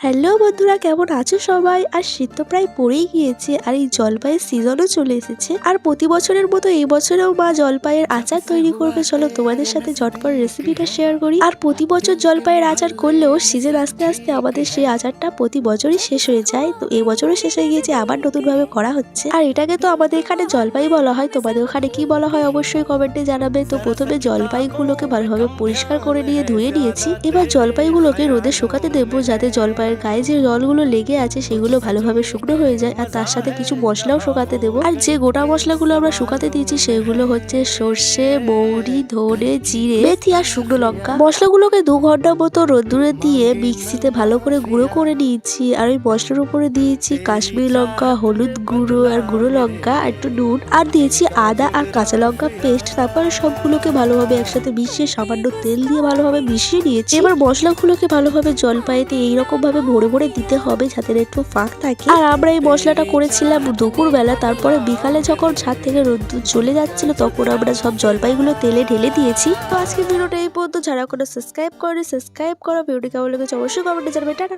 Hello বন্ধুরা, কেমন আছো সবাই? আর শীত তো প্রায় পড়েই গিয়েছে, আর এই জলপাইয়ের সিজনও চলে এসেছে। আর প্রতি বছরের মতো এই বছরেও মা জলপাইয়ের আচার তৈরি করবে। চলো তোমাদের সাথে ঝটপট রেসিপিটা শেয়ার করি। আর প্রতি বছর জলপাইয়ের আচার করলেও সিজন আস্তে আস্তে আমাদের সেই আচারটা প্রতি বছরই শেষ হয়ে যায়। তো এই বছরও শেষ হয়ে গিয়েছে, আবার নতুনভাবে করা হচ্ছে। আর এটাকে তো আমাদের এখানে জলপাই বলা হয়। তোমাদের ওখানে কি বলা হয় অবশ্যই কমেন্টে জানাবে। তো প্রথমে জলপাইগুলোকে ভালোভাবে পরিষ্কার করে নিয়ে ধুয়ে নিয়েছি। এবার জলপাইগুলোকে রোদে শুকাতে দেবো, যাতে জলপাইয়ের গায়ে যে জলগুলো লেগে আছে সেগুলো ভালোভাবে শুকনো হয়ে যায় আর তার সাথে কিছু মশলাও শুকাতে দেবো। আর যে গোটা মশলাগুলো আমরা শুকাতে দিয়েছি সেগুলো হচ্ছে সর্ষে, মৌরি, ধনে, জিরে, মেথি আর শুকনো লঙ্কা। মশলাগুলোকে দু ঘণ্টা মতো রোদ্দুরে দিয়ে মিক্সিতে ভালো করে গুঁড়ো করে নিয়েছি। আর ওই মশলার উপরে দিয়েছি কাশ্মীরি লঙ্কা, হলুদ গুঁড়ো আর গুঁড়ো লঙ্কা আর একটু নুন। আর দিয়েছি আদা আর কাঁচা লঙ্কা পেস্ট। তারপরে সবগুলোকে ভালোভাবে একসাথে মিশিয়ে সামান্য তেল দিয়ে ভালোভাবে মিশিয়ে নিয়েছি। এবার মশলাগুলোকে ভালোভাবে জলপাইতে এইরকম ভাবে ভরে ভরে দিতে হবে যাতে একটু ফাঁক থাকে। আর আমরা এই মশলাটা করেছিলাম দুপুরবেলা, তারপরে বিকালে যখন ছাদ থেকে রোদ্দুর চলে যাচ্ছিল, তখন আমরা সব জলপাইগুলো তেলে ঢেলে দিয়েছি। তো আজকে ভিডিওটা এই পর্যন্ত। যারা কোনো সাবস্ক্রাইব করে সাবস্ক্রাইব করো। ভিডিও কেমন লেগেছে অবশ্যই কমেন্টে জানাবে। টাটা।